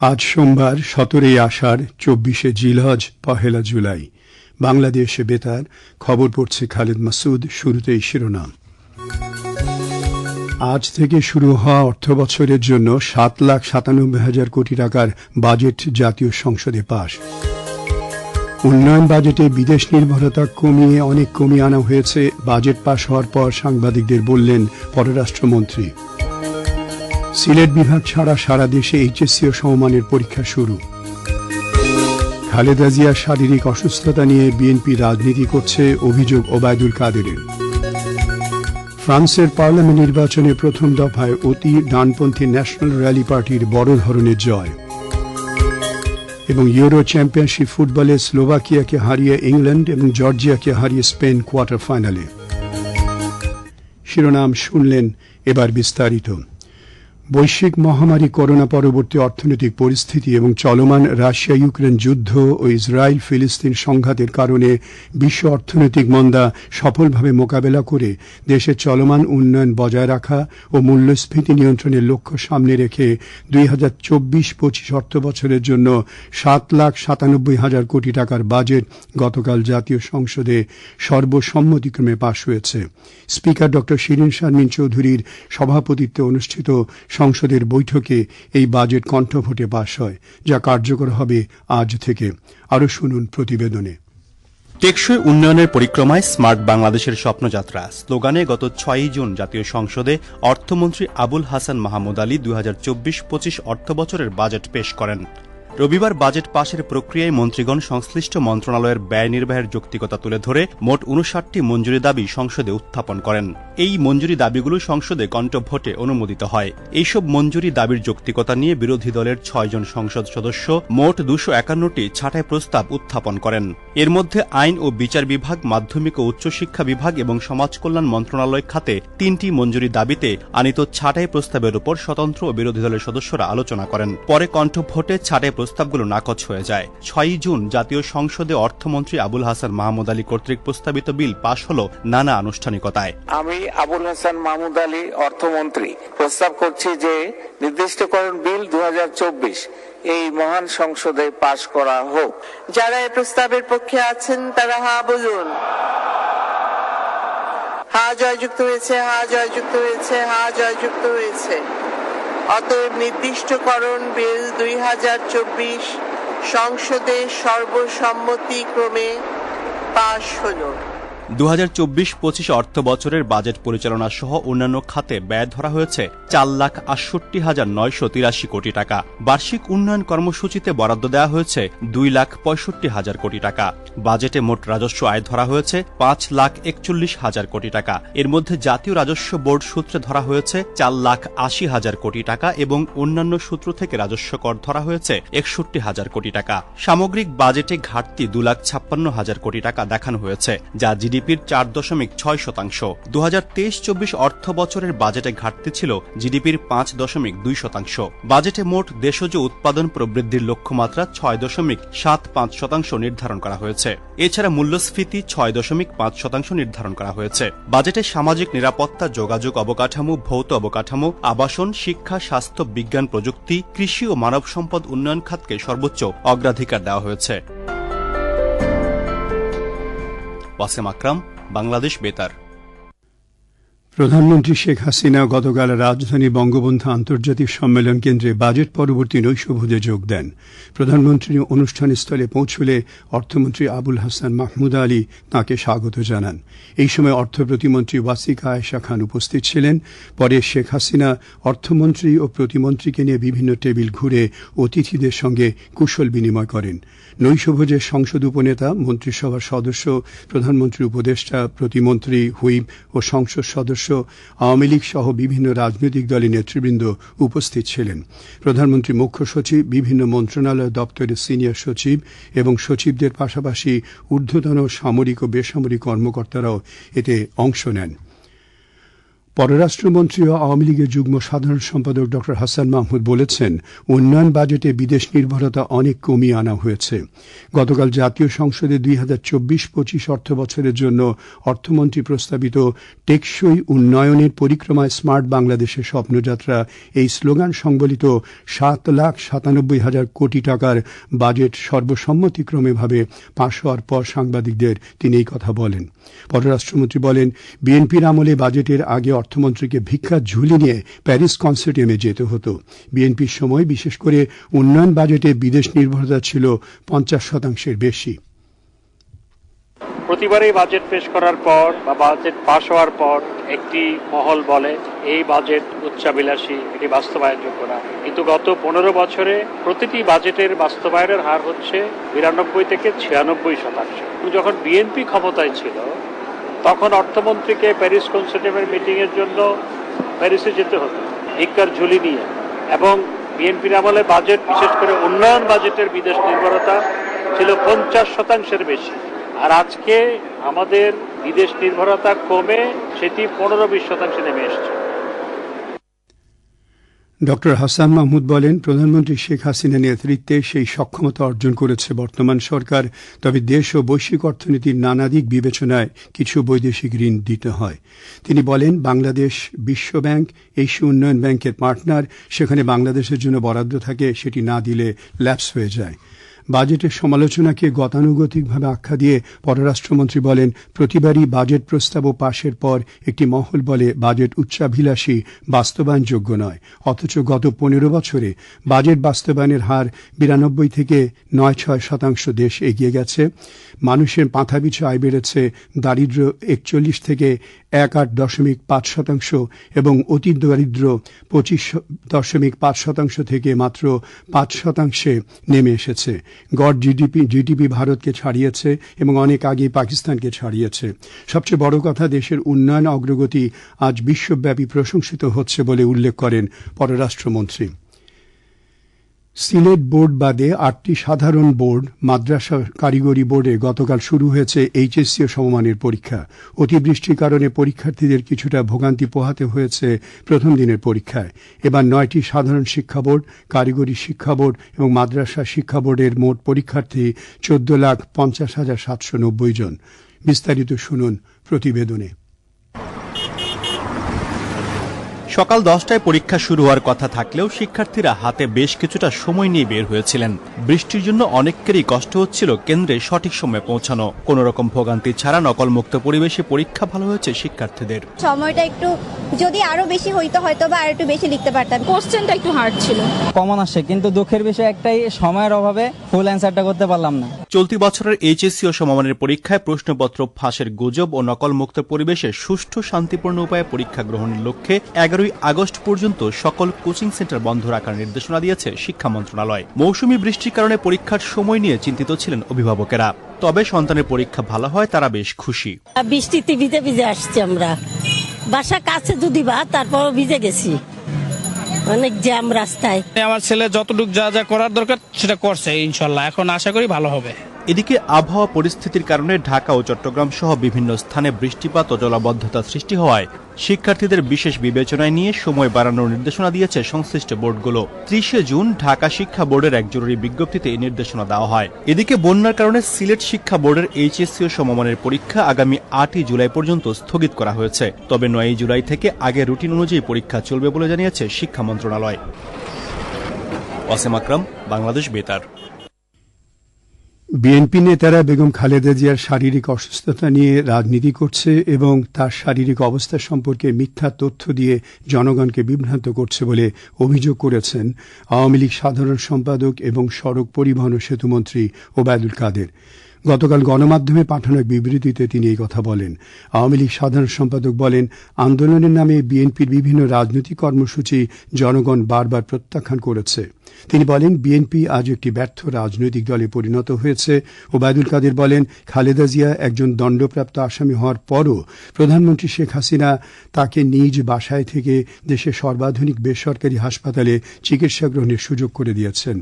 আজ সোমবার সতেরোই আষাঢ়, চব্বিশে জিলহজ, পহেলা জুলাই। বাংলাদেশে বেতার, খবর পড়ছে খালেদ মাসুদ, শুরুতেই শিরোনাম। আজ থেকে শুরু হওয়া অর্থবছরের জন্য সাত লাখ সাতানব্বই হাজার কোটি টাকার বাজেট জাতীয় সংসদে পাশ। উন্নয়ন বাজেটে বিদেশ নির্ভরতা কমিয়ে অনেক কমিয়ে আনা হয়েছে। বাজেট পাশ হওয়ার পর সাংবাদিকদের বললেন পররাষ্ট্রমন্ত্রী। সিলেট বিভাগ ছাড়া সারা দেশে এইচএসসি ও সমমানের পরীক্ষা শুরু। খালেদা জিয়ার শারীরিক অসুস্থতা নিয়ে বিএনপি রাজনীতি করছে অভিযোগ ওবায়দুল কাদেরের। ফ্রান্সের পার্লামেন্ট নির্বাচনে প্রথম দফায় অতি ডানপন্থী ন্যাশনাল র্যালি পার্টির বড় ধরনের জয়। এবং ইউরো চ্যাম্পিয়নশিপ ফুটবলে স্লোভাকিয়াকে হারিয়ে ইংল্যান্ড এবং জর্জিয়াকে হারিয়ে স্পেন কোয়ার্টার ফাইনালে। শিরোনাম শুনলেন এবার বিস্তারিত। বৈশ্বিক মহামারী করোনা পরবর্তী অর্থনৈতিক পরিস্থিতি এবং চলমান রাশিয়া ইউক্রেন যুদ্ধ ও ইসরায়েল ফিলিস্তিন সংঘাতের কারণে বিশ্ব অর্থনৈতিক মন্দা সফলভাবে মোকাবেলা করে দেশের চলমান উন্নয়ন বজায় রাখা ও মূল্যস্ফীতি নিয়ন্ত্রণের লক্ষ্য সামনে রেখে দুই হাজার চব্বিশ পঁচিশ অর্থ বছরের জন্য সাত লাখ সাতানব্বই হাজার কোটি টাকার বাজেট গতকাল জাতীয় সংসদে সর্বসম্মতিক্রমে পাশ হয়েছে। স্পিকার ড শিরিন শারমিন চৌধুরীর সভাপতিত্বে অনুষ্ঠিত সংসদের বৈঠকে এই বাজেট কণ্ঠভোটে পাশ হয়, যা কার্যকর হবে আজ থেকে। আরও শুনুন প্রতিবেদনে। টেকসই উন্নয়নের পরিক্রমায় স্মার্ট বাংলাদেশের স্বপ্নযাত্রা। স্লোগানে গত ছয়ই জুন জাতীয় সংসদে অর্থমন্ত্রী আবুল হাসান মাহমুদ আলী দুই হাজার চব্বিশ পঁচিশ অর্থবছরের বাজেট পেশ করেন। রবিবার বাজেট পাশের প্রক্রিয়ায় মন্ত্রীগণ সংশ্লিষ্ট মন্ত্রণালয়ের ব্যয় নির্বাহের যৌক্তিকতা তুলে ধরে মোট উনষাটটি মঞ্জুরি দাবি সংসদে উত্থাপন করেন। এই মঞ্জুরি দাবিগুলো সংসদে কণ্ঠভোটে অনুমোদিত হয়। এইসব মঞ্জুরি দাবির যৌক্তিকতা নিয়ে বিরোধী দলের ছয়জন সংসদ সদস্য মোট দুশো একান্নটি ছাঁটাই প্রস্তাব উত্থাপন করেন। এর মধ্যে আইন ও বিচার বিভাগ, মাধ্যমিক ও উচ্চশিক্ষা বিভাগ এবং সমাজ কল্যাণ মন্ত্রণালয় খাতে তিনটি মঞ্জুরি দাবিতে আনিত ছাঁটাই প্রস্তাবের উপর স্বতন্ত্র ও বিরোধী দলের সদস্যরা আলোচনা করেন। পরে কণ্ঠভোটে ছাঁটাই প্রস্তাবগুলো নাকচ হয়ে যায়। ছয়ই জুন জাতীয় সংসদে অর্থমন্ত্রী আবুল হাসান মাহমুদ আলী কর্তৃক প্রস্তাবিত বিল পাশ হল নানা আনুষ্ঠানিকতায়। আমি আবুল হাসান মাহমুদ আলী অর্থমন্ত্রী প্রস্তাব করছি যে নির্দিষ্টকরণ বিল দু এই মহান সংসদে পাশ করা হোক। যারা এই প্রস্তাবের পক্ষে আছেন তারা হা বলুন হা জয়যুক্ত হয়েছে হা জয়যুক্ত হয়েছে হা জয়যুক্ত হয়েছে। অতএব নির্দিষ্টকরণ বিল দুই হাজার চব্বিশ সংসদে সর্বসম্মতিক্রমে পাশ হলো। দু হাজার অর্থ বছরের বাজেট পরিচালনা সহ অন্যান্য খাতে ব্যয় ধরা হয়েছে চার লাখ আটষট্টি হাজার নয়শো তিরাশি কোটি টাকা। বার্ষিক উন্নয়ন কর্মসূচিতে বরাদ্দ দেওয়া হয়েছে দুই লাখ পঁয়ষট্টি হাজার কোটি টাকা। বাজেটে মোট রাজস্ব আয় ধরা হয়েছে পাঁচ লাখ একচল্লিশ হাজার কোটি টাকা। এর মধ্যে জাতীয় রাজস্ব বোর্ড সূত্রে ধরা হয়েছে চার লাখ আশি হাজার কোটি টাকা এবং অন্যান্য সূত্র থেকে রাজস্ব কর ধরা হয়েছে একষট্টি হাজার কোটি টাকা। সামগ্রিক বাজেটে ঘাটতি দু লাখ ছাপ্পান্ন হাজার কোটি টাকা দেখানো হয়েছে, যা জিডিপির চার দশমিক ছয় শতাংশ। দু হাজার তেইশ চব্বিশ অর্থ বছরের বাজেটে ঘাটতি ছিল জিডিপির পাঁচ দশমিক দুই শতাংশ। বাজেটে মোট দেশজ উৎপাদন প্রবৃদ্ধির লক্ষ্যমাত্রা ছয় দশমিক সাত পাঁচ শতাংশ নির্ধারণ করা হয়েছে। এছাড়া মূল্যস্ফীতি ছয় দশমিক পাঁচ শতাংশ নির্ধারণ করা হয়েছে। বাজেটে সামাজিক নিরাপত্তা, যোগাযোগ অবকাঠামো, ভৌত অবকাঠামো, আবাসন, শিক্ষা, স্বাস্থ্য, বিজ্ঞান প্রযুক্তি, কৃষি ও মানব সম্পদ উন্নয়ন খাতকে সর্বোচ্চ অগ্রাধিকার দেওয়া হয়েছে। ওয়াসেম আকরাম বাংলাদেশ বেতার। প্রধানমন্ত্রী শেখ হাসিনা গতকাল রাজধানী বঙ্গবন্ধু আন্তর্জাতিক সম্মেলন কেন্দ্রে বাজেট পরবর্তী নৈশভোজে যোগ দেন। প্রধানমন্ত্রী অনুষ্ঠানস্থলে পৌঁছলে অর্থমন্ত্রী আবুল হাসান মাহমুদ আলী তাঁকে স্বাগত জানান। এই সময় অর্থ প্রতিমন্ত্রী ওয়াসিকা আয়েশা খান উপস্থিত ছিলেন। পরে শেখ হাসিনা অর্থমন্ত্রী ও প্রতিমন্ত্রীকে নিয়ে বিভিন্ন টেবিল ঘুরে অতিথিদের সঙ্গে কুশল বিনিময় করেন। নৈশভোজে সংসদ উপনেতা, মন্ত্রিসভার সদস্য, প্রধানমন্ত্রী উপদেষ্টা, প্রতিমন্ত্রী, হুইপ ও সংসদ সদস্য আওয়ামী লীগ সহ বিভিন্ন রাজনৈতিক দলের নেতৃবৃন্দ উপস্থিত ছিলেন। প্রধানমন্ত্রী মুখ্য সচিব, বিভিন্ন মন্ত্রণালয় দপ্তরের সিনিয়র সচিব এবং সচিবদের পাশাপাশি ঊর্ধ্বতন সামরিক ও বেসামরিক কর্মকর্তারাও এতে অংশ নেন। পররাষ্ট্রমন্ত্রী ও আওয়ামী লীগের যুগ্ম সাধারণ সম্পাদক ড হাসান মাহমুদ বলেছেন, উন্নয়ন বাজেটে বিদেশ নির্ভরতা অনেক কমিয়ে আনা হয়েছে। গতকাল জাতীয় সংসদে দুই হাজার চব্বিশ পঁচিশ অর্থ বছরের জন্য অর্থমন্ত্রী প্রস্তাবিত টেকসই উন্নয়নের পরিক্রমায় স্মার্ট বাংলাদেশের স্বপ্নযাত্রা এই স্লোগান সংবলিত সাত লাখ সাতানব্বই হাজার কোটি টাকার বাজেট সর্বসম্মতিক্রমেভাবে পাশ হওয়ার পর সাংবাদিকদের তিনি এই কথা বলেন। পররাষ্ট্রমন্ত্রী বলেন, বিএনপির আমলে বাজেটের আগে অর্থমন্ত্রীকে ভিক্ষা ঝুলি নিয়ে প্যারিস কনসার্টিয়ামে যেতে হতো। বিএনপির সময় বিশেষ করে উন্নয়ন বাজেটে বিদেশ নির্ভরতা ছিল পঞ্চাশ শতাংশের বেশি। প্রতিবারই বাজেট পেশ করার পর বা বাজেট পাশ হওয়ার পর একটি মহল বলে, এই বাজেট উচ্চাবিলাসী এটি বাস্তবায়ন বাস্তবায়নযোগ্য না। কিন্তু গত পনেরো বছরে প্রতিটি বাজেটের বাস্তবায়নের হার হচ্ছে বিরানব্বই থেকে ছিয়ানব্বই শতাংশ। যখন বিএনপি ক্ষমতায় ছিল তখন অর্থমন্ত্রীকে প্যারিস কনসেটেমের মিটিংয়ের জন্য প্যারিসে যেতে হতো ভিক্ষার ঝুলি নিয়ে। এবং বিএনপির আমলে বাজেট বিশেষ করে উন্নয়ন বাজেটের বিদেশ নির্ভরতা ছিল পঞ্চাশ শতাংশের বেশি। আর আজকে আমাদের বিদেশ নির্ভরতা কমে সেটি পনেরো বিশ শতাংশে নেমে এসছে। ড হাসান মাহমুদ বলেন, প্রধানমন্ত্রী শেখ হাসিনা নেতৃত্বে সেই সক্ষমতা অর্জন করেছে বর্তমান সরকার। তবে দেশ ও বৈশ্বিক অর্থনীতির নানা দিক বিবেচনায় কিছু বৈদেশিক ঋণ দিতে হয়। তিনি বলেন, বাংলাদেশ বিশ্ব বিশ্বব্যাংক এশীয় উন্নয়ন ব্যাংকের পার্টনার, সেখানে বাংলাদেশের জন্য বরাদ্দ থাকে, সেটি না দিলে ল্যাপস হয়ে যায়। বাজেটের সমালোচনাকে গতানুগতিকভাবে আখ্যা দিয়ে পররাষ্ট্রমন্ত্রী বলেন, প্রতিবারই বাজেট প্রস্তাব ও পাশের পর একটি মহল বলে বাজেট উচ্চাভিলাষী বাস্তবায়নযোগ্য নয়। অথচ গত পনেরো বছরে বাজেট বাস্তবায়নের হার বিরানব্বই থেকে নয় ছয় শতাংশ দেশ এগিয়ে গেছে। মানুষের মাথাপিছু আয় বেড়েছে। দারিদ্র একচল্লিশ থেকে এক আট দশমিক পাঁচ শতাংশ এবং অতি দারিদ্র পঁচিশ দশমিক পাঁচ শতাংশ থেকে মাত্র পাঁচ শতাংশে নেমে এসেছে। গড় জিডিপি জিডিপি ভারতকে ছাড়িয়েছে এবং অনেক আগেই পাকিস্তানকে ছাড়িয়েছে। সবচেয়ে বড় কথা, দেশের উন্নয়ন অগ্রগতি আজ বিশ্বব্যাপী প্রশংসিত হচ্ছে বলে উল্লেখ করেন পররাষ্ট্রমন্ত্রী। সিলেট বোর্ড বাদে আটটি সাধারণ বোর্ড, মাদ্রাসা কারিগরি বোর্ডে গতকাল শুরু হয়েছে এইচএসসি সমমানের পরীক্ষা। অতিবৃষ্টির কারণে পরীক্ষার্থীদের কিছুটা ভোগান্তি পোহাতে হয়েছে প্রথম দিনের পরীক্ষায়। এবার নয়টি সাধারণ শিক্ষা বোর্ড, কারিগরি শিক্ষা বোর্ড এবং মাদ্রাসা শিক্ষা বোর্ডের মোট পরীক্ষার্থী চোদ্দ লাখ পঞ্চাশ হাজার সাতশো নব্বই জন। বিস্তারিত শুনুন প্রতিবেদনে। সকাল দশটায় পরীক্ষা শুরু হওয়ার কথা থাকলেও শিক্ষার্থীরা হাতে বেশ কিছুটা সময় নিয়ে বের হয়েছিলেন। বৃষ্টির জন্য অনেকেরই কষ্ট হচ্ছিল কেন্দ্রে সঠিক সময়ে পৌঁছানো। কোন রকম ভোগান্তি ছাড়া নকলমুক্ত পরিবেশে পরীক্ষা ভালো হয়েছে শিক্ষার্থীদের। সময়টা একটু যদি আরও বেশি হইতো হয়তো বা আর একটু বেশি লিখতে পারতাম। কোশ্চেনটা একটু হার্ড ছিল। কমন আসে কিন্তু দুঃখের বিষয় একটাই সময়ের অভাবে ফুল অ্যান্সারটা করতে পারলাম না। চলতি বছরের এইচএসসি ও সমমানের পরীক্ষায় প্রশ্নপত্র ফাঁসের গুজব ও নকলমুক্ত পরিবেশে সুষ্ঠু শান্তিপূর্ণ উপায়ে পরীক্ষা গ্রহণের লক্ষ্যে এগারোই আগস্ট পর্যন্ত সকল কোচিং সেন্টার বন্ধ রাখার নির্দেশনা দিয়েছে শিক্ষা মন্ত্রণালয়। মৌসুমী বৃষ্টির কারণে পরীক্ষার সময় নিয়ে চিন্তিত ছিলেন অভিভাবকেরা। তবে সন্তানের পরীক্ষা ভালো হয়, তারা বেশ খুশি। বৃষ্টিতে ভিজে ভিজে আসছি আমরা। বাসা কাছে যদি বা তারপরও ভিজে গেছি। অনেক জ্যাম রাস্তায়। আমার ছেলে যতটুকু যা যা করার দরকার সেটা করছে, ইনশাল্লাহ। এখন আশা করি ভালো হবে। এদিকে আবহাওয়া পরিস্থিতির কারণে ঢাকা ও চট্টগ্রাম সহ বিভিন্ন স্থানে বৃষ্টিপাত ও জলাবদ্ধতা সৃষ্টি হওয়ায় শিক্ষার্থীদের বিশেষ বিবেচনায় নিয়ে সময় বাড়ানোর নির্দেশনা দিয়েছে সংশ্লিষ্ট বোর্ডগুলো। ত্রিশে জুন ঢাকা শিক্ষা বোর্ডের এক জরুরি বিজ্ঞপ্তিতে এই নির্দেশনা দেওয়া হয়। এদিকে বন্যার কারণে সিলেট শিক্ষা বোর্ডের এইচএসসি ও সমমানের পরীক্ষা আগামী আটই জুলাই পর্যন্ত স্থগিত করা হয়েছে। তবে নয়ই জুলাই থেকে আগে রুটিন অনুযায়ী পরীক্ষা চলবে বলে জানিয়েছে শিক্ষা মন্ত্রণালয়। ওয়াসেম আকরাম, বাংলাদেশ বেতার। বিএনপি নেতারা বেগম খালেদা জিয়ার শারীরিক অসুস্থতা নিয়ে রাজনীতি করছে এবং তার শারীরিক অবস্থা সম্পর্কে মিথ্যা তথ্য দিয়ে জনগণকে বিভ্রান্ত করছে বলে অভিযোগ করেছেন আওয়ামী লীগ সাধারণ সম্পাদক এবং সড়ক পরিবহন ও সেতুমন্ত্রী ওবায়দুল কাদের। গতকাল গণমাধ্যমে পাঠানো এক বিবৃতিতে তিনি এই কথা বলেন। আওয়ামী লীগ সাধারণ সম্পাদক বলেন, আন্দোলনের নামে বিএনপির বিভিন্ন রাজনৈতিক কর্মসূচি জনগণ বারবার প্রত্যাখ্যান করেছে। তিনি বলেন বিএনপি আজ একটি ব্যর্থ রাজনৈতিক দলে পরিণত হয়েছে। ওবায়দুল কাদের বলেন, খালেদা জিয়া একজন দণ্ডপ্রাপ্ত আসামি হওয়ার পরও প্রধানমন্ত্রী শেখ হাসিনা তাকে নিজ বাসায় থেকে দেশের সর্বাধুনিক বেসরকারি হাসপাতালে চিকিৎসা গ্রহণের সুযোগ করে দিয়েছেন।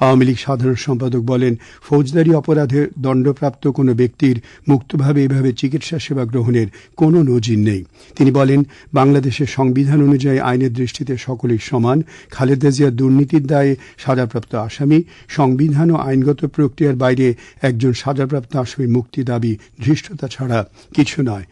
আওয়ামী লীগ সাধারণ সম্পাদক বলেন, ফৌজদারি অপরাধে দণ্ডপ্রাপ্ত কোনো ব্যক্তির মুক্তভাবে এভাবে চিকিৎসা সেবা গ্রহণের কোনো নজির নেই। তিনি বলেন, বাংলাদেশের সংবিধান অনুযায়ী আইনের দৃষ্টিতে সকলেই সমান। খালেদা জিয়ার দুর্নীতির দায়ে সাজাপ্রাপ্ত আসামি, সংবিধান ও আইনগত প্রক্রিয়ার বাইরে একজন সাজাপ্রাপ্ত আসামি মুক্তি দাবি ধৃষ্টতা ছাড়া কিছু নয়।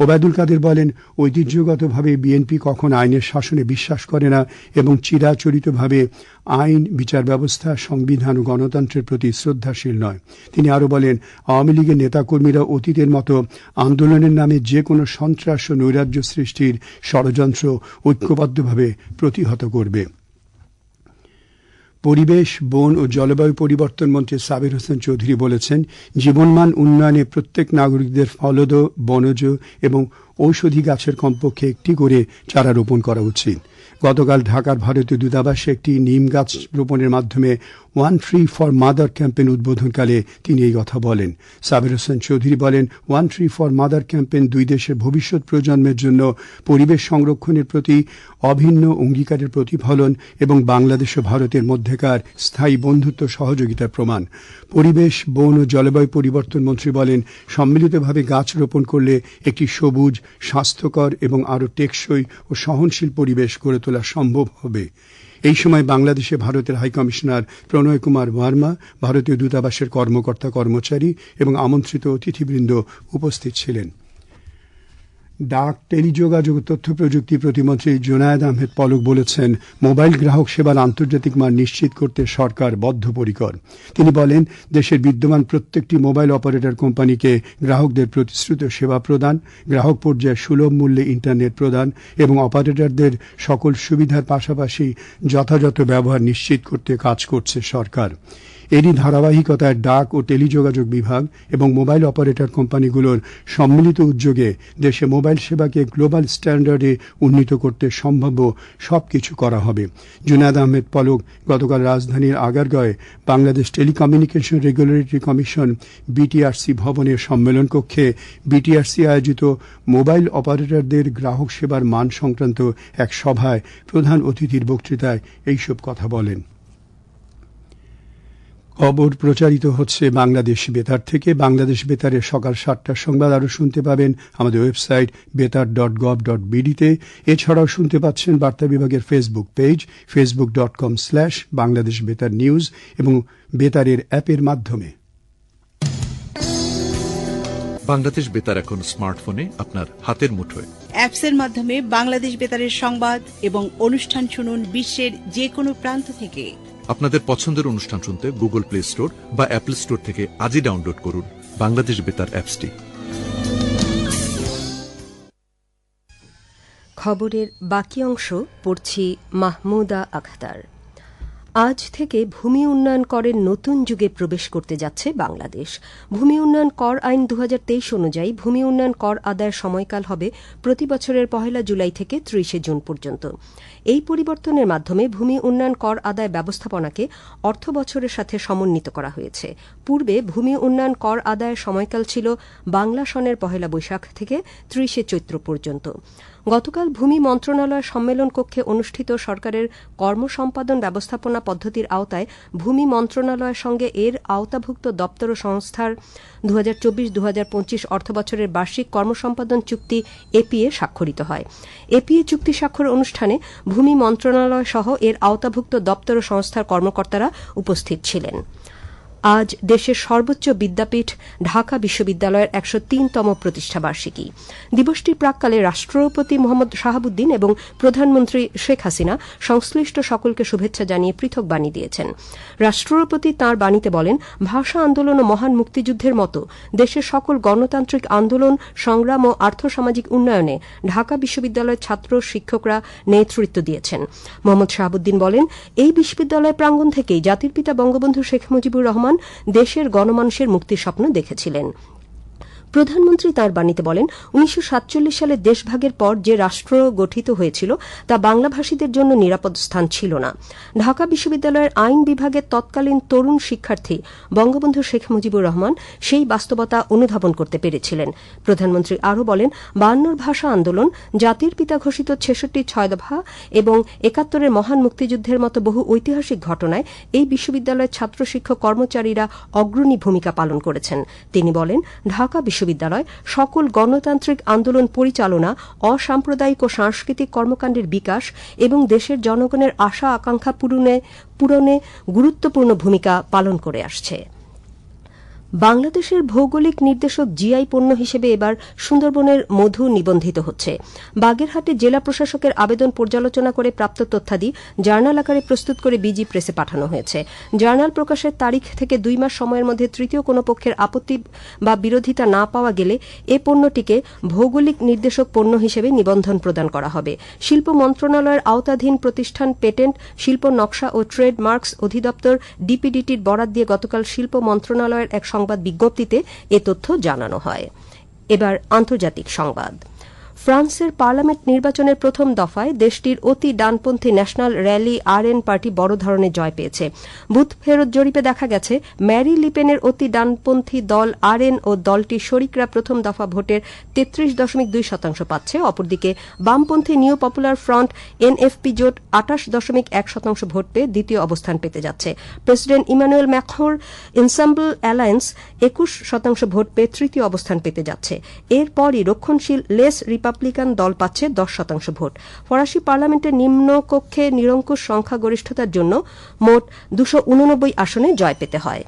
ওবায়দুল কাদের বলেন, ঐতিহ্যগতভাবে বিএনপি কখন আইনের শাসনে বিশ্বাস করে না এবং চিরাচরিতভাবে আইন, বিচার ব্যবস্থা, সংবিধান ও গণতন্ত্রের প্রতি শ্রদ্ধাশীল নয়। তিনি আরও বলেন, আওয়ামী লীগের নেতাকর্মীরা অতীতের মতো আন্দোলনের নামে যে কোনো সন্ত্রাস ও নৈরাজ্য সৃষ্টির ষড়যন্ত্র ঐক্যবদ্ধভাবে প্রতিহত করবে। পরিবেশ, বন ও জলবায়ু পরিবর্তন মন্ত্রী সাবির হোসেন চৌধুরী বলেছেন, জীবনমান উন্নয়নে প্রত্যেক নাগরিকদের ফলদ, বনজ এবং ঔষধি গাছের কমপক্ষে একটি করে চারা রোপণ করা উচিত। গতকাল ঢাকার ভারতীয় দূতাবাসে একটি নিম গাছ রোপণের মাধ্যমে one tree for mother campaign উদ্বোধনকালে তিনি এই কথা বলেন। সাবির হোসেন চৌধুরী বলেন, one tree for mother campaign দুই দেশের ভবিষ্যৎ প্রজন্মের জন্য পরিবেশ সংরক্ষণের প্রতি অভিন্ন অঙ্গীকারের প্রতিফলন এবং বাংলাদেশ ও ভারতের মধ্যেকার স্থায়ী বন্ধুত্ব সহযোগিতার প্রমাণ। পরিবেশ, বন ও জলবায়ু পরিবর্তন মন্ত্রী বলেন, সম্মিলিতভাবে গাছ রোপণ করলে একটি সবুজ, স্বাস্থ্যকর এবং আরও টেকসই ও সহনশীল পরিবেশ গড়ে তোলা সম্ভব হবে। এই সময় বাংলাদেশে ভারতের হাইকমিশনার প্রণয় কুমার ওয়ার্মা ভারতীয় দূতাবাসের কর্মকর্তা কর্মচারী এবং আমন্ত্রিত অতিথিবৃন্দ উপস্থিত ছিলেন। ডাক, টেলিযোগাযোগ তথ্য প্রযুক্তি প্রতিমন্ত্রী জোনায়েদ আহমেদ পলক বলেছেন, মোবাইল গ্রাহক সেবার আন্তর্জাতিক মান নিশ্চিত করতে সরকার বদ্ধপরিকর। তিনি বলেন, দেশের বিদ্যমান প্রত্যেকটি মোবাইল অপারেটর কোম্পানিকে গ্রাহকদের প্রতিশ্রুত সেবা প্রদান, গ্রাহক পর্যায়ে সুলভ মূল্যে ইন্টারনেট প্রদান এবং অপারেটরদের সকল সুবিধার পাশাপাশি যথাযথ ব্যবহার নিশ্চিত করতে কাজ করছে সরকার। এরই ধারাবাহিকতায় ডাক ও টেলিযোগাযোগ বিভাগ এবং মোবাইল অপারেটর কোম্পানিগুলোর সম্মিলিত উদ্যোগে দেশে মোবাইল সেবাকে গ্লোবাল স্ট্যান্ডার্ডে উন্নীত করতে সম্ভাব্য সবকিছু করা হবে। জুনায়দ আহমেদ পলক গতকাল রাজধানীর আগারগাঁয়ে Bangladesh telecommunication regulatory commission BTRC ভবনের সম্মেলন কক্ষে বিটিআরসি আয়োজিত মোবাইল অপারেটরদের গ্রাহক সেবার মান সংক্রান্ত এক সভায় প্রধান অতিথির বক্তৃতায় এইসব কথা বলেন। খবর প্রচারিত হচ্ছে বাংলাদেশ বেতার থেকে। বাংলাদেশ বেতারের সকাল সাতটার সংবাদ আরও শুনতে পাবেন আমাদের ওয়েবসাইট বেতার ডট গভ ডট বিডিতে এছাড়াও শুনতে পাচ্ছেন বার্তা বিভাগের Facebook page Facebook dot com slash Bangladesh Betar news এবং বেতারের অ্যাপের মাধ্যমে। বাংলাদেশ বেতার এখন স্মার্টফোনে আপনার হাতের মুঠোয়। অ্যাপসের মাধ্যমে বাংলাদেশ বেতারের সংবাদ এবং অনুষ্ঠান শুনুন বিশ্বের যে কোনো প্রান্ত থেকে। আপনাদের পছন্দের অনুষ্ঠান শুনতে গুগল প্লে স্টোর বা অ্যাপল স্টোর থেকে আজই ডাউনলোড করুন বাংলাদেশ বেতার অ্যাপসটি। খবরের বাকি অংশ পড়ছি মাহমুদা আখতার। আজ থেকে ভূমি উন্নয়ন করের নতুন যুগে প্রবেশ করতে যাচ্ছে বাংলাদেশ। ভূমি উন্নয়ন কর আইন দু হাজার তেইশ অনুযায়ী ভূমি উন্নয়ন কর আদায়ের সময়কাল হবে প্রতি বছরের পহেলা জুলাই থেকে ত্রিশে জুন পর্যন্ত। এই পরিবর্তনের মাধ্যমে ভূমি উন্নয়ন কর আদায় ব্যবস্থাপনাকে অর্থ বছরের সাথে সমন্বিত করা হয়েছে। পূর্বে ভূমি উন্নয়ন কর আদায়ের সময়কাল ছিল বাংলা সনের পহেলা বৈশাখ থেকে ত্রিশে চৈত্র পর্যন্ত। গতকাল ভূমি মন্ত্রণালয় সম্মেলন কক্ষে অনুষ্ঠিত সরকারের কর্মসম্পাদন ব্যবস্থাপনা পদ্ধতির আওতায় ভূমি মন্ত্রণালয়ের সঙ্গে এর আওতাভুক্ত দপ্তর ও সংস্থার দু হাজার চব্বিশ দু পঁচিশ অর্থবছরের বার্ষিক কর্মসম্পাদন চুক্তি এপিএ স্বাক্ষরিত হয়। এপিএ চুক্তি স্বাক্ষর অনুষ্ঠানে ভূমি মন্ত্রণালয় সহ এর আওতাভুক্ত দপ্তর ও সংস্থার কর্মকর্তারা উপস্থিত ছিলেন। আজ দেশের সর্বোচ্চ বিদ্যাপীঠ, ঢাকা বিশ্ববিদ্যালয়ের একশো তিনতম প্রতিষ্ঠাবার্ষিকী। দিবসটির প্রাককালে রাষ্ট্রপতি মোহাম্মদ শাহাবুদ্দিন এবং প্রধানমন্ত্রী শেখ হাসিনা সংশ্লিষ্ট সকলকে শুভেচ্ছা জানিয়ে পৃথক বাণী দিয়েছেন। রাষ্ট্রপতি তাঁর বাণীতে বলেন, ভাষা আন্দোলন ও মহান মুক্তিযুদ্ধের মতো দেশের সকল গণতান্ত্রিক আন্দোলন, সংগ্রাম ও আর্থসামাজিক উন্নয়নে ঢাকা বিশ্ববিদ্যালয়ের ছাত্র, শিক্ষকরা নেতৃত্ব দিয়েছেন। মোহাম্মদ শাহাবুদ্দিন বলেন, এই বিশ্ববিদ্যালয় প্রাঙ্গণ থেকেই জাতির পিতা বঙ্গবন্ধু শেখ মুজিবুর রহমান দেশের গণমানুষের মুক্তির স্বপ্ন দেখেছিলেন। প্রধানমন্ত্রী তার বাণীতে বলেন, উনিশশো সাতচল্লিশ সালে দেশভাগের পর যে রাষ্ট্র গঠিত হয়েছিল, তা বাংলাভাষীদের জন্য নিরাপদ স্থান ছিল না। ঢাকা বিশ্ববিদ্যালয়ের আইন বিভাগের তৎকালীন তরুণ শিক্ষার্থী বঙ্গবন্ধু শেখ মুজিবুর রহমান সেই বাস্তবতা অনুধাবন করতে পেরেছিলেন। প্রধানমন্ত্রী আরও বলেন বায়ান্নর ভাষা আন্দোলন জাতির পিতা ঘোষিত ছেষট্টি ছয় দফা এবং একাত্তরের মহান মুক্তিযুদ্ধের মতো বহু ঐতিহাসিক ঘটনায় এই বিশ্ববিদ্যালয়ের ছাত্র শিক্ষক কর্মচারীরা অগ্রণী ভূমিকা পালন করেছেন। তিনি বলেন, ঢাকা বিশ্ববিদ্যালয়, সকল গণতান্ত্রিক আন্দোলন পরিচালনা, অসাম্প্রদায়িক ও সাংস্কৃতিক কর্মকাণ্ডের বিকাশ এবং দেশের জনগণের আশা আকাঙ্ক্ষা পূরণে পূরণে গুরুত্বপূর্ণ ভূমিকা পালন করে আসছে। বাংলাদেশের ভৌগোলিক নির্দেশক জিআই পণ্য হিসেবে এবার সুন্দরবনের মধু নিবন্ধিত হচ্ছে। বাগেরহাটে জেলা প্রশাসকের আবেদন পর্যালোচনা করে প্রাপ্ত তথ্যাদি জার্নাল আকারে প্রস্তুত করে বিজি প্রেসে পাঠানো হয়েছে। জার্নাল প্রকাশের তারিখ থেকে দুই মাস সময়ের মধ্যে তৃতীয় কোনো পক্ষের আপত্তি বা বিরোধিতা না পাওয়া গেলে এ পণ্যটিকে ভৌগোলিক নির্দেশক পণ্য হিসেবে নিবন্ধন প্রদান করা হবে। শিল্প মন্ত্রণালয়ের আওতাধীন প্রতিষ্ঠান পেটেন্ট, শিল্প নকশা ও ট্রেড মার্কস অধিদপ্তর ডিপিডিটির বরাদ দিয়ে গতকাল শিল্প মন্ত্রণালয়ের এক সংবাদ বিজ্ঞপ্তিতে এ তথ্য জানানো হয়। এবার আন্তর্জাতিক সংবাদ। ফ্রান্সের পার্লামেন্ট নির্বাচনের প্রথম দফায় দেশটির অতি ডানপন্থী National Rally R N party বড় ধরনের জয় পেয়েছে। বুথ ফেরত জরিপে দেখা গেছে, ম্যারি লিপেনের অতি ডানপন্থী দল আর এন ও দলটির শরিকরা প্রথম দফা ভোটের তেত্রিশ দশমিক দুই শতাংশ পাচ্ছে। অপরদিকে বামপন্থী নিউ পপুলার ফ্রন্ট এনএফপি জোট আটাশ দশমিক এক শতাংশ ভোট পেয়ে দ্বিতীয় অবস্থান পেতে যাচ্ছে। প্রেসিডেন্ট ইমানুয়েল ম্যাখোর ইনসাম্বল অ্যালায়েন্স একুশ শতাংশ ভোট পেয়ে তৃতীয় অবস্থান পেতে যাচ্ছে। এরপরই রক্ষণশীল লেস রিপাবলিকান দল পাচ্ছে দশ শতাংশ ভোট। ফরাসি পার্লামেন্টের নিম্ন কক্ষে নিরঙ্কুশ সংখ্যাগরিষ্ঠতার জন্য মোট দুশো আসনে জয় পেতে হয়।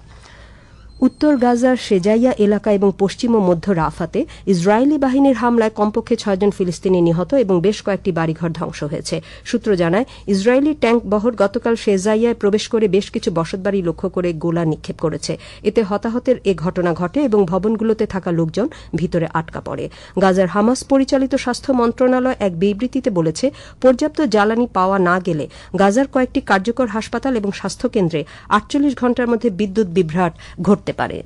উত্তর গাজার সেজাইয়া এলাকা এবং পশ্চিম ও মধ্য রাফাতে ইসরায়েলি বাহিনীর হামলায় কমপক্ষে ছয়জন ফিলিস্তিনি নিহত এবং বেশ কয়েকটি বাড়িঘর ধ্বংস হয়েছে। সূত্র জানায়, ইসরায়েলি ট্যাঙ্ক বহর গতকাল সেজাইয়ায় প্রবেশ করে বেশ কিছু বসতবাড়ি লক্ষ্য করে গোলা নিক্ষেপ করেছে। এতে হতাহতের এ ঘটনা ঘটে এবং ভবনগুলোতে থাকা লোকজন ভিতরে আটকা পড়ে। গাজার হামাস পরিচালিত স্বাস্থ্য মন্ত্রণালয় এক বিবৃতিতে বলেছে, পর্যাপ্ত জ্বালানি পাওয়া না গেলে গাজার কয়েকটি কার্যকর হাসপাতাল এবং স্বাস্থ্যকেন্দ্রে আটচল্লিশ ঘণ্টার মধ্যে বিদ্যুৎ বিভ্রাট ঘটতে পারে।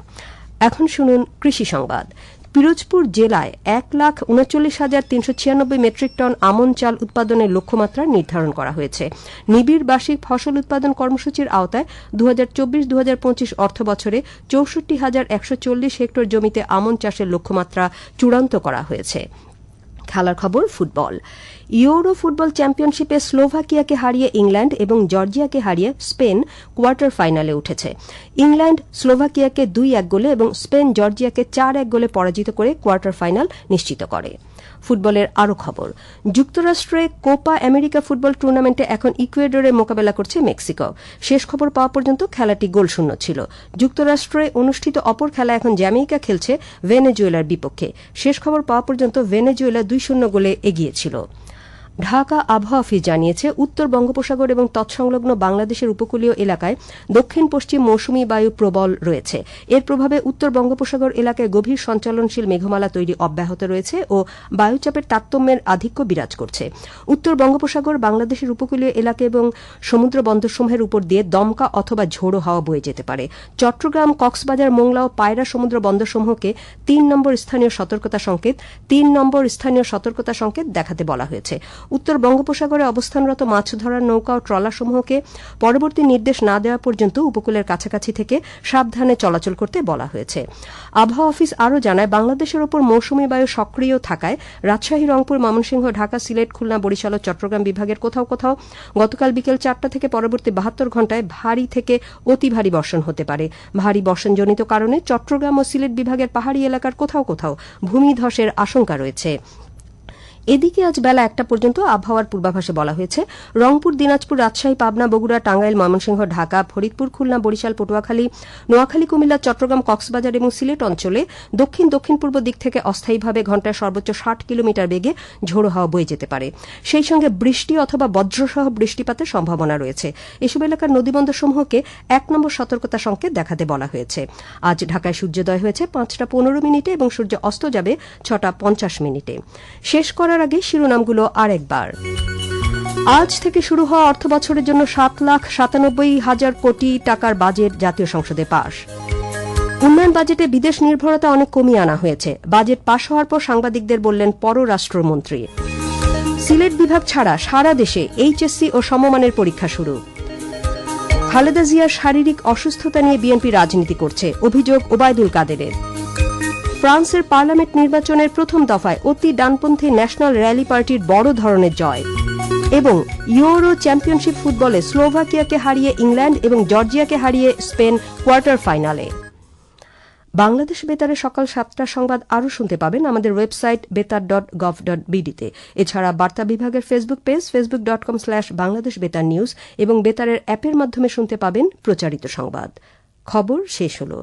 এখন শুনুন কৃষি সংবাদ। পিরোজপুর জেলায় এক লাখ উনচল্লিশ হাজার তিনশো ছিয়ানব্বই মেট্রিক টন আমন চাল উৎপাদনের লক্ষ্যমাত্রা নির্ধারণ করা হয়েছে। নিবিড় বার্ষিক ফসল উৎপাদন কর্মসূচির আওতায় দু হাজার চব্বিশ পঁচিশ অর্থ বছরে চৌষট্টি হাজার একশো চল্লিশ হেক্টর জমিতে আমন চাষের লক্ষ্যমাত্রা চূড়ান্ত করা হয়েছে। খেলার খবর ফুটবল। ইউরো ফুটবল চ্যাম্পিয়নশিপে স্লোভাকিয়াকে হারিয়ে ইংল্যান্ড এবং জর্জিয়াকে হারিয়ে স্পেন কোয়ার্টার ফাইনালে উঠেছে। ইংল্যান্ড স্লোভাকিয়াকে দুই এক গোলে এবং স্পেন জর্জিয়াকে চার এক গোলে পরাজিত করে কোয়ার্টার ফাইনাল নিশ্চিত করে। ফুটবলের আরও খবর। যুক্তরাষ্ট্রে কোপা আমেরিকা ফুটবল টুর্নামেন্টে এখন ইকুয়েডরে মোকাবেলা করছে মেক্সিকো। শেষ খবর পাওয়া পর্যন্ত খেলাটি গোলশূন্য ছিল। যুক্তরাষ্ট্রে অনুষ্ঠিত অপর খেলা এখন জ্যামেইকা খেলছে ভেনেজুয়েলার বিপক্ষে। শেষ খবর পাওয়া পর্যন্ত ভেনেজুয়েলা দুই শূন্য গোলে এগিয়েছিল। ঢাকা আবহাওয়া অফিস জানিয়েছে, উত্তর বঙ্গোপসাগর এবং তৎসংলগ্ন বাংলাদেশের উপকূলীয় এলাকায় দক্ষিণ পশ্চিম মৌসুমি বায়ু প্রবল রয়েছে। এর প্রভাবে উত্তর বঙ্গোপসাগর এলাকায় গভীর সঞ্চালনশীল মেঘমালা তৈরি অব্যাহত রয়েছে ও বায়ুচাপের তারতম্যের আধিক্য বিরাজ করছে। উত্তর বঙ্গোপসাগর বাংলাদেশের উপকূলীয় এলাকা এবং সমুদ্র বন্দরসমূহের উপর দিয়ে দমকা অথবা ঝোড়ো হাওয়া বয়ে যেতে পারে। চট্টগ্রাম, কক্সবাজার মোংলা ও পায়রা সমুদ্র বন্দরসমূহকে তিন নম্বর স্থানীয় সতর্কতা সংকেত, তিন নম্বর স্থানীয় সতর্কতা সংকেত দেখাতে বলা হয়েছে। উত্তর বঙ্গোপসাগরে অবস্থানরত মাছ ধরার নৌকা ও ট্রলারসমূহকে পরবর্তী নির্দেশ না দেওয়া পর্যন্ত উপকূলের কাছাকাছি থেকে সাবধানে চলাচল করতে বলা হয়েছে। আবহাওয়া অফিস আরও জানায়, বাংলাদেশের ওপর মৌসুমী বায়ু সক্রিয় থাকায় রাজশাহী, রংপুর, ময়মনসিংহ, ঢাকা, সিলেট, খুলনা, বরিশাল ও চট্টগ্রাম বিভাগের কোথাও কোথাও গতকাল বিকেল চারটা থেকে পরবর্তী বাহাত্তর ঘণ্টায় ভারী থেকে অতি ভারী বর্ষণ হতে পারে। ভারী বর্ষণজনিত কারণে চট্টগ্রাম ও সিলেট বিভাগের পাহাড়ি এলাকার কোথাও কোথাও ভূমিধসের আশঙ্কা রয়েছে। এদিকে আজ বেলা একটা পর্যন্ত আবহাওয়ার পূর্বাভাসে বলা হয়েছে, রংপুর, দিনাজপুর, রাজশাহী, পাবনা, বগুড়া, টাঙ্গাইল, ময়মনসিংহ, ঢাকা, ফরিদপুর, খুলনা, বরিশাল, পটুয়াখালী, নোয়াখালী, কুমিল্লা, চট্টগ্রাম, কক্সবাজার এবং সিলেট অঞ্চলে দক্ষিণ দক্ষিণ পূর্ব দিক থেকে অস্থায়ীভাবে ঘণ্টায় সর্বোচ্চ ষাট কিলোমিটার বেগে ঝোড়ো হাওয়া বয়ে যেতে পারে। সেই সঙ্গে বৃষ্টি অথবা বজ্রসহ বৃষ্টিপাতের সম্ভাবনা রয়েছে। এসব এলাকার নদীবন্দরসমূহকে এক নম্বর সতর্কতা সংকেত দেখাতে বলা হয়েছে। আজ ঢাকায় সূর্যোদয় হয়েছে পাঁচটা পনেরো মিনিটে এবং সূর্য অস্ত যাবে ছটা পঞ্চাশ মিনিটে। শেষ করার আগে শিরোনামগুলো আরেকবার। আজ থেকে শুরু হওয়া অর্থ বছরের জন্য সাত লাখ সাতানব্বই হাজার কোটি টাকার বাজেট জাতীয় সংসদে পাশ। উন্নয়ন বাজেটে বিদেশ নির্ভরতা অনেক কমিয়ে আনা হয়েছে। বাজেট পাশ হওয়ার পর সাংবাদিকদের বললেন পররাষ্ট্রমন্ত্রী। সিলেট বিভাগ ছাড়া সারা দেশে এইচএসসি ও সমমানের পরীক্ষা শুরু। খালেদা জিয়ার শারীরিক অসুস্থতা নিয়ে বিএনপি রাজনীতি করছে, অভিযোগ ওবায়দুল কাদেরের। ফ্রান্সের পার্লামেন্ট নির্বাচনের প্রথম দফায় অতি ডানপন্থী ন্যাশনাল র্যালি পার্টির বড় ধরনের জয়। এবং ইউরো চ্যাম্পিয়নশিপ ফুটবলে স্লোভাকিয়াকে হারিয়ে ইংল্যান্ড এবং জর্জিয়াকে হারিয়ে স্পেন কোয়ার্টার ফাইনালে। বাংলাদেশ বেতারে সকাল সাতটার সংবাদ আরও শুনতে পাবেন আমাদের ওয়েবসাইট বেতার ডট গভ ডট বিডিতে এছাড়া বার্তা বিভাগের Facebook page Facebook dot com slash Bangladesh Betar news এবং বেতারের অ্যাপের মাধ্যমে শুনতে পাবেন প্রচারিত সংবাদ। খবর শেষ হলো।